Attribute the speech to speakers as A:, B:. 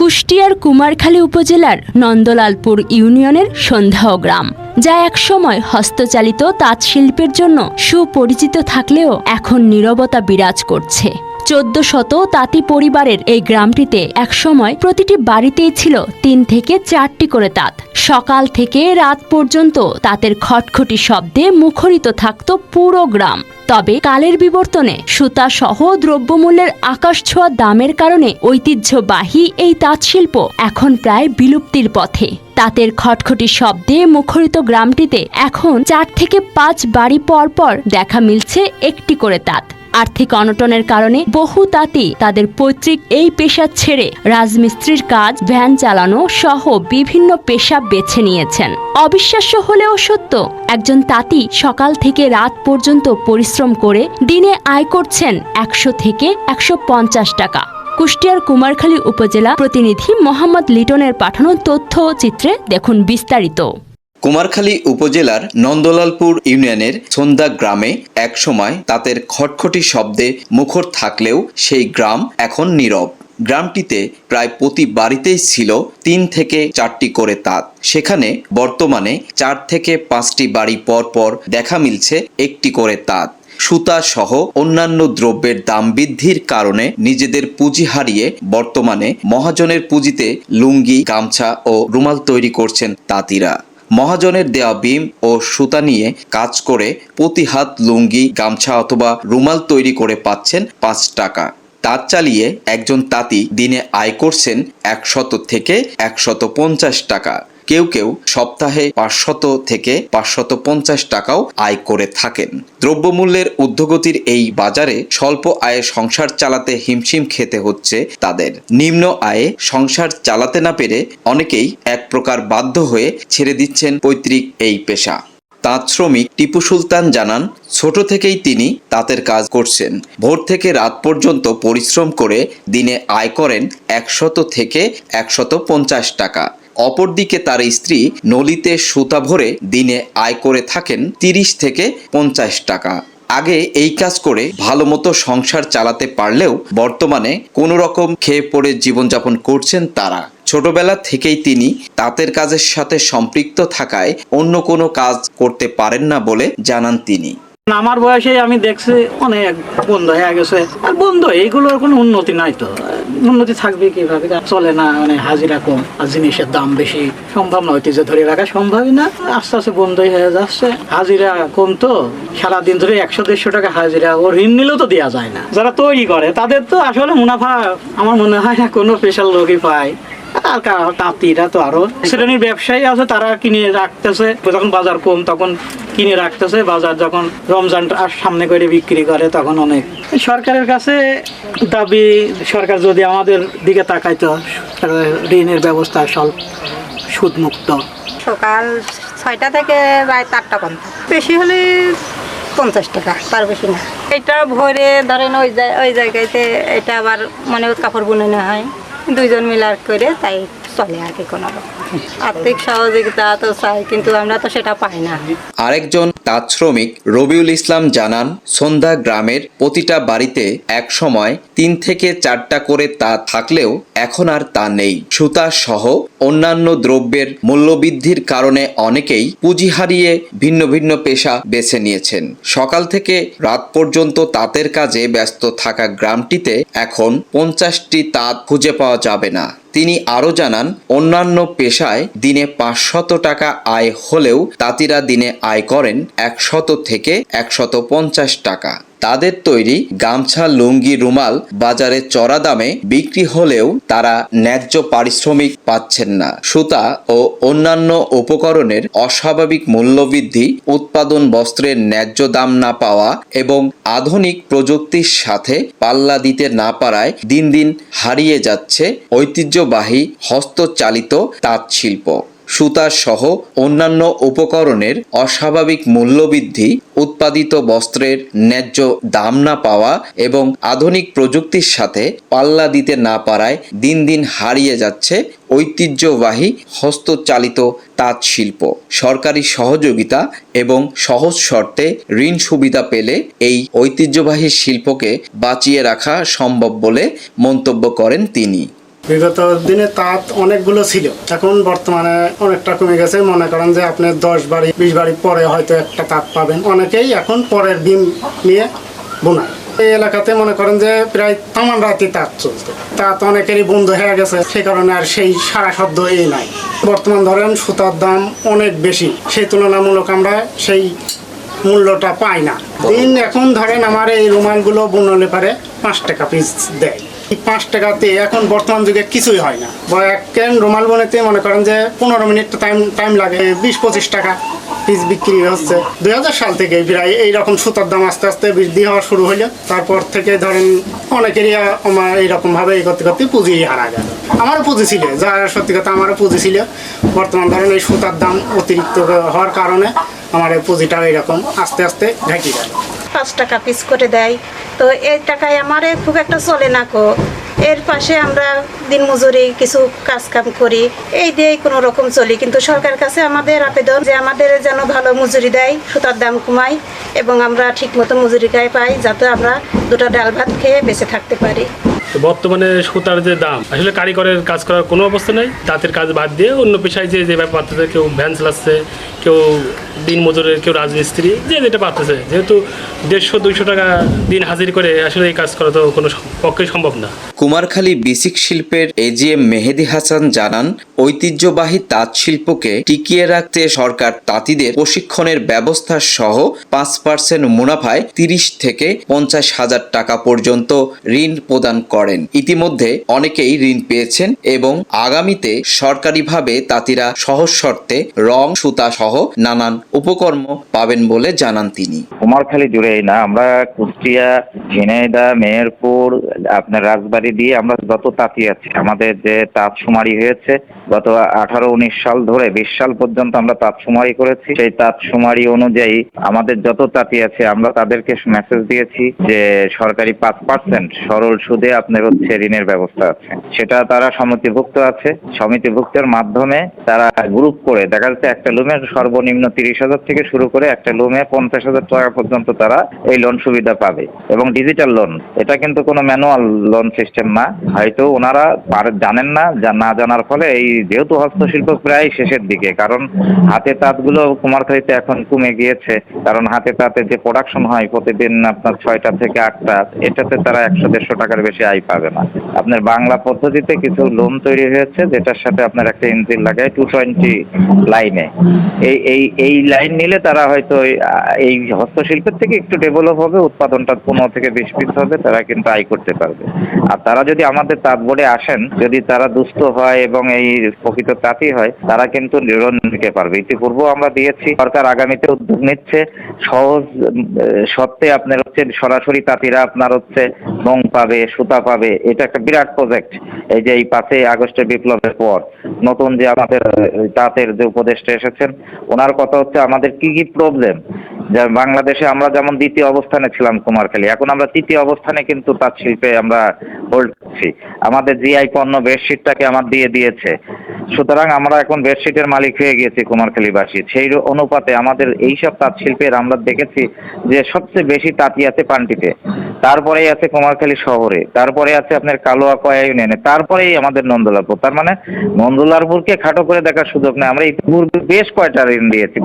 A: কুষ্টিয়ার কুমারখালী উপজেলার নন্দলালপুর ইউনিয়নের সন্ধ্যাও গ্রাম, যা একসময় হস্তচালিত তাঁত শিল্পের জন্য সুপরিচিত থাকলেও এখন নিরবতা বিরাজ করছে। চোদ্দ শত তাঁতি পরিবারের এই গ্রামটিতে একসময় প্রতিটি বাড়িতেই ছিল তিন থেকে চারটি করে তাঁত। সকাল থেকে রাত পর্যন্ত তাঁতের খটখটি শব্দে মুখরিত থাকত পুরো গ্রাম। তবে কালের বিবর্তনে সুতা সহ দ্রব্যমূল্যের আকাশ ছোঁয়া দামের কারণে ঐতিহ্যবাহী এই তাঁত শিল্প এখন প্রায় বিলুপ্তির পথে। তাঁতের খটখটি শব্দে মুখরিত গ্রামটিতে এখন চার থেকে পাঁচ বাড়ি পর পর দেখা মিলছে একটি করে তাঁত। আর্থিক অনটনের কারণে বহু তাঁতি তাদের পৈতৃক এই পেশা ছেড়ে রাজমিস্ত্রির কাজ, ভ্যান চালানো সহ বিভিন্ন পেশা বেছে নিয়েছেন। অবিশ্বাস্য হলেও সত্য, একজন তাঁতি সকাল থেকে রাত পর্যন্ত পরিশ্রম করে দিনে আয় করছেন একশো থেকে একশো পঞ্চাশ টাকা। কুষ্টিয়ার কুমারখালী উপজেলা প্রতিনিধি মোহাম্মদ লিটনের পাঠানো তথ্য চিত্রে দেখুন বিস্তারিত।
B: কুমারখালী উপজেলার নন্দলালপুর ইউনিয়নের সন্ধ্যা গ্রামে একসময় তাদের খটখটি শব্দে মুখর থাকলেও সেই গ্রাম এখন নীরব। গ্রামটিতে প্রায় প্রতি বাড়িতেই ছিল তিন থেকে চারটি করে তাঁত। সেখানে বর্তমানে চার থেকে পাঁচটি বাড়ি পর পর দেখা মিলছে একটি করে তাঁত। সুতা সহ অন্যান্য দ্রব্যের দাম বৃদ্ধির কারণে নিজেদের পুঁজি হারিয়ে বর্তমানে মহাজনের পুঁজিতে লুঙ্গি, গামছা ও রুমাল তৈরি করছেন তাঁতিরা। মহাজনের দেয়া বিম ও সুতা নিয়ে কাজ করে প্রতি হাত লুঙ্গি, গামছা অথবা রুমাল তৈরি করে পাচ্ছেন পাঁচ টাকা। তাঁত চালিয়ে একজন তাঁতি দিনে আয় করছেন একশত থেকে একশত পঞ্চাশ টাকা। কেউ কেউ সপ্তাহে পাঁচশত থেকে পাঁচশত পঞ্চাশ টাকাও আয় করে থাকেন। দ্রব্যমূল্যের ঊর্ধ্বগতির এই বাজারে স্বল্প আয়ে সংসার চালাতে হিমশিম খেতে হচ্ছে তাদের। নিম্ন আয়ে সংসার চালাতে না পেরে অনেকেই এক প্রকার বাধ্য হয়ে ছেড়ে দিচ্ছেন পৈতৃক এই পেশা। তাঁত শ্রমিক টিপু সুলতান জানান, ছোট থেকেই তিনি তাঁতের কাজ করছেন। ভোর থেকে রাত পর্যন্ত পরিশ্রম করে দিনে আয় করেন একশত থেকে একশত পঞ্চাশ টাকা। অপরদিকে তার স্ত্রী নলিতে সুতা ভরে দিনে আয় করে থাকেন তিরিশ থেকে পঞ্চাশ টাকা। আগে এই কাজ করে ভালো মতো সংসার চালাতে পারলেও বর্তমানে কোনো রকম খেয়ে পড়ে জীবনযাপন করছেন তারা। ছোটবেলা থেকেই তিনি তাঁতের কাজের সাথে সম্পৃক্ত থাকায় অন্য কোনো কাজ করতে পারেন না বলে জানান তিনি।
C: আমার বয়সে আমি দেখছি অনেক বন্ধ হয়ে গেছে। আর বন্ধ, এইগুলোর কোনো উন্নতি নাই তো। উন্নতি থাকবে কীভাবে? চলে না মানে হাজিরা কম। আর জিনিসের দাম বেশি। সম্ভব না ঐতিহ্য ধরে রাখা, সম্ভবই না। আস্তে আস্তে বন্ধই হয়ে যাচ্ছে। হাজিরা কম তো। সারাদিন ধরে একশো, দেড়শো টাকা হাজিরা। ও ঋণ নিলেও তো দেওয়া যায় না। যারা তৈরি করে, তাদের তো আসলে মুনাফা, আমার মনে হয় না কোনো স্পেশাল লোকই পায়। আর তাঁতিরা তো আরও। শ্রেণির ব্যবসায়ী আছে, তারা কিনে রাখতেছে। যখন বাজার কম, তখন কিনে রাখতেছে। বাজার যখন রমজান সামনে করে বিক্রি করে, তখন অনেক। সরকারের কাছে দাবি, সরকার যদি আমাদের দিকে তাকাইতো ঋণের ব্যবস্থা স্বল্প সুদমুক্ত।
D: সকাল ছয়টা থেকে রাত আটটা পর্যন্ত। বেশি হলে পঞ্চাশ টাকা, তার বেশি না। এটা ভরে ধরেন ওই ওই জায়গাতে এটা আবার মানে কাপড় বুনে হয়। দুইজন মিলে আর করে তাই চলে আর কি কোনো। আর্থিক সহযোগিতা তো চাই, কিন্তু আমরা তো সেটা পাই না।
B: আরেকজন তাঁত শ্রমিক রবিউল ইসলাম জানান, সন্ধ্যা গ্রামের প্রতিটা বাড়িতে এক সময় তিন থেকে চারটা করে তাঁত থাকলেও এখন আর তা নেই। সুতা সহ অন্যান্য দ্রব্যের মূল্যবৃদ্ধির কারণে অনেকেই পুঁজি হারিয়ে ভিন্ন ভিন্ন পেশা বেছে নিয়েছেন। সকাল থেকে রাত পর্যন্ত তাঁতের কাজে ব্যস্ত থাকা গ্রামটিতে এখন পঞ্চাশটি তাঁত খুঁজে পাওয়া যাবে না। তিনি আরও জানান, অন্যান্য পেশায় দিনে পাঁচশত টাকা আয় হলেও তাঁতিরা দিনে আয় করেন একশত থেকে একশত পঞ্চাশ টাকা। তাদের তৈরি গামছা, লুঙ্গি, রুমাল বাজারে চড়া দামে বিক্রি হলেও তারা ন্যায্য পারিশ্রমিক পাচ্ছেন না। সুতা ও অন্যান্য উপকরণের অস্বাভাবিক মূল্যবৃদ্ধি, উৎপাদন বস্ত্রের ন্যায্য দাম না পাওয়া এবং আধুনিক প্রযুক্তির সাথে পাল্লা দিতে না পারায় দিন দিন হারিয়ে যাচ্ছে ঐতিহ্যবাহী হস্তচালিত তাঁত শিল্প সুতা সহ অন্যান্য উপকরণের অস্বাভাবিক মূল্যবৃদ্ধি, উৎপাদিত বস্ত্রের ন্যায্য দাম না পাওয়া এবং আধুনিক প্রযুক্তির সাথে পাল্লা দিতে না পারায় দিন দিন হারিয়ে যাচ্ছে ঐতিহ্যবাহী হস্তচালিত তাঁত শিল্প সরকারি সহযোগিতা এবং সহজ শর্তে ঋণ সুবিধা পেলে এই ঐতিহ্যবাহী শিল্পকে বাঁচিয়ে রাখা সম্ভব বলে মন্তব্য করেন তিনি।
E: বিগত দিনে তাঁত অনেকগুলো ছিল। এখন বর্তমানে অনেকটা কমে গেছে। মনে করেন যে আপনি দশ বাড়ি, বিশ বাড়ি পরে হয়তো একটা তাঁত পাবেন। অনেকেই এখন পরের ডিম নিয়ে বোনায়। এই এলাকাতে মনে করেন যে প্রায় তামান রাতে তাঁত চলতো। তাঁত অনেকেরই বন্ধ হয়ে গেছে। সে কারণে আর সেই সারা শব্দ এই নাই। বর্তমান ধরেন সুতার দাম অনেক বেশি। সেই তুলনামূলক আমরা সেই মূল্যটা পাই না। দিন এখন ধরেন আমার এই রুমালগুলো বুনলে পারে পাঁচ টাকা পিস দেয়। পাঁচ টাকাতে এখন বর্তমান যুগে কিছুই হয় না। বা এক ক্যান রুমাল বনেতে মনে করেন যে পনেরো মিনিট টাইম টাইম লাগে। বিশ, পঁচিশ টাকা পিস বিক্রি হচ্ছে। দুই হাজার সাল থেকে প্রায় এইরকম সুতার দাম আস্তে আস্তে বৃদ্ধি হওয়া শুরু হইল। তারপর থেকে ধরেন অনেকেরই আমার এইরকমভাবে এই করতে করতে পুঁজি হারা গেল। আমারও পুঁজি ছিল যা সত্যি কথা আমারও পুঁজি ছিল। বর্তমান ধরেন এই সুতার দাম অতিরিক্ত হওয়ার কারণে আমার এই পুঁজিটাও এরকম আস্তে আস্তে ঘাঁটি গেল।
F: পাঁচ টাকা পিস করে দেয়। তো এই টাকায় আমার খুব একটা চলে না কো। এর পাশে আমরা দিন মজুরি কিছু কাজ কাম করি, এই দিয়েই কোনো রকম চলি। কিন্তু সরকার কাছে আমাদের আবেদন যে আমাদের যেন ভালো মজুরি দেয়, সুতার দাম কমাই এবং আমরা ঠিকমতো মজুরি গায়ে পাই, যাতে আমরা দুটো ডাল ভাত খেয়ে বেঁচে থাকতে পারি।
G: তো বর্তমানে সুতার যে দাম, আসলে কারিগরের কাজ করার কোনো অবস্থা নেই। তাঁতের কাজ বাদ দিয়ে অন্য পেশায় যে যেভাবে পারতেছে কেউ ভ্যান চালাচ্ছে কেউ দিন মজুরের কেউ রাজমিস্ত্রি, যে যেটা পারতেছে। যেহেতু দেড়শো, দুইশো টাকা দিন হাজির করে আসলে এই কাজ করা তো কোনো পক্ষে সম্ভব না।
B: কুমারখালী বিসিক শিল্পের এজিএম মেহেদি হাসান জানান, ঐতিহ্যবাহী তাঁত শিল্পকে টিকিয়ে রাখতে সরকার তাঁতিদের প্রশিক্ষণের ব্যবস্থা সহ পাঁচ পার্সেন্ট মুনাফায় তিরিশ থেকে পঞ্চাশ হাজার টাকা পর্যন্ত ঋণ প্রদান করেন। ইতিমধ্যে অনেকেই ঋণ পেয়েছেন এবং আগামীতে সরকারিভাবে তাঁতিরা সহজ শর্তে রং, সুতা সহ নানান উপকর্ম পাবেন বলে জানান তিনি।
H: কুমারখালী জুড়েই না, আমরা কুষ্টিয়া, ঝিনাইদহ, মেহেরপুর, আপনার রাজবাড়ি দিয়ে আমরা যত তাঁতি আছি, আমাদের যে তাঁত সুমারি হয়েছে, গত আঠারো, উনিশ সাল ধরে, বিশ সাল পর্যন্ত আমরা তাঁত সুমারি করেছি। সেই তাঁত সুমারি অনুযায়ী আমাদের যত তাঁতি আছে, আমরা তাদেরকে মেসেজ দিয়েছি যে সরকারি পাঁচ পার্সেন্ট সরল সুদে আপনার হচ্ছে ঋণের ব্যবস্থা আছে। সেটা তারা সমিতিভুক্ত আছে। সমিতিভুক্তের মাধ্যমে তারা গ্রুপ করে, দেখা যাচ্ছে একটা লুমের সর্বনিম্ন তিরিশ হাজার থেকে শুরু করে একটা লুমে পঞ্চাশ হাজার টাকা পর্যন্ত তারা এই লোন সুবিধা পাবে। এবং ডিজিটাল লোন এটা কিন্তু কোনো ম্যানুয়াল লোন সিস্টেম না। হয়তো ওনারা জানেন না না জানার ফলে এই যেহেতু হস্তশিল্প প্রায় শেষের দিকে, কারণ হাতে তাঁতগুলো কুমারখালীতে এখন কমে গিয়েছে। কারণ হাতে তাঁতের যে প্রোডাকশন হয় প্রতিদিন আপনার ছয়টা থেকে আটটা, এটাতে তারা একশো দেড়শো টাকার বেশি আয় পাবে না। আপনার বাংলা পদ্ধতিতে কিছু লোন তৈরি হয়েছে যেটার সাথে আপনার একটা ইঞ্জিন লাগায় টু টোয়েন্টি লাইনে এই এই এই লাইন নিলে তারা হয়তো এই, হস্তশিল্পের থেকে একটু ডেভেলপ হবে উৎপাদনটা পনেরো থেকে বিশ পিস হবে তারা কিন্তু আয় করতে পারবে। আর তারা যদি আমাদের তাঁত বোর্ডে আসেন যদি তারা দুস্থ হয় এবং এই প্রকৃত তাঁতি হয় তারা কিন্তু লোন নিতে পারবে। ইতিপূর্বেও আমরা দিয়েছি সরকার আগামীতে উদ্যোগ নিচ্ছে সহজ সত্ত্বে আপনার হচ্ছে সরাসরি তাঁতিরা আপনার হচ্ছে রং পাবে সুতা পাবে এটা একটা বিরাট প্রজেক্ট এই যে এই পাঁচই আগস্টের বিপ্লবের পর নতুন যে আমাদের তাঁতের যে উপদেষ্টা এসেছেন, ওনার কথা হচ্ছে, আমাদের কি কি প্রবলেম যে বাংলাদেশে আমরা যেমন দ্বিতীয় অবস্থানে ছিলাম কুমারখালী, এখন আমরা তৃতীয় অবস্থানে কিন্তু তাঁত শিল্পে আমরা হোল্ড করছি। আমাদের জিআই পণ্য বেডশিটটাকে আমার দিয়ে দিয়েছে। সুতরাং আমরা এখন বেডশিটের মালিক হয়ে গিয়েছি কুমারখালীবাসী। সেই অনুপাতে আমাদের এইসব তাঁত শিল্পের আমরা দেখেছি যে সবচেয়ে বেশি তাঁতি আছে পান্টিতে। তারপরেই আছে কুমারখালী শহরে, তারপরে আছে আপনার কালোয়া কয়া ইউনিয়নে, তারপরেই আমাদের নন্দলালপুর। তার মানে নন্দলালপুরকে খাটো করে দেখার সুযোগ নেই। আমরা ইতিপূর্বে বেশ কয়টা ঋণ দিয়েছি।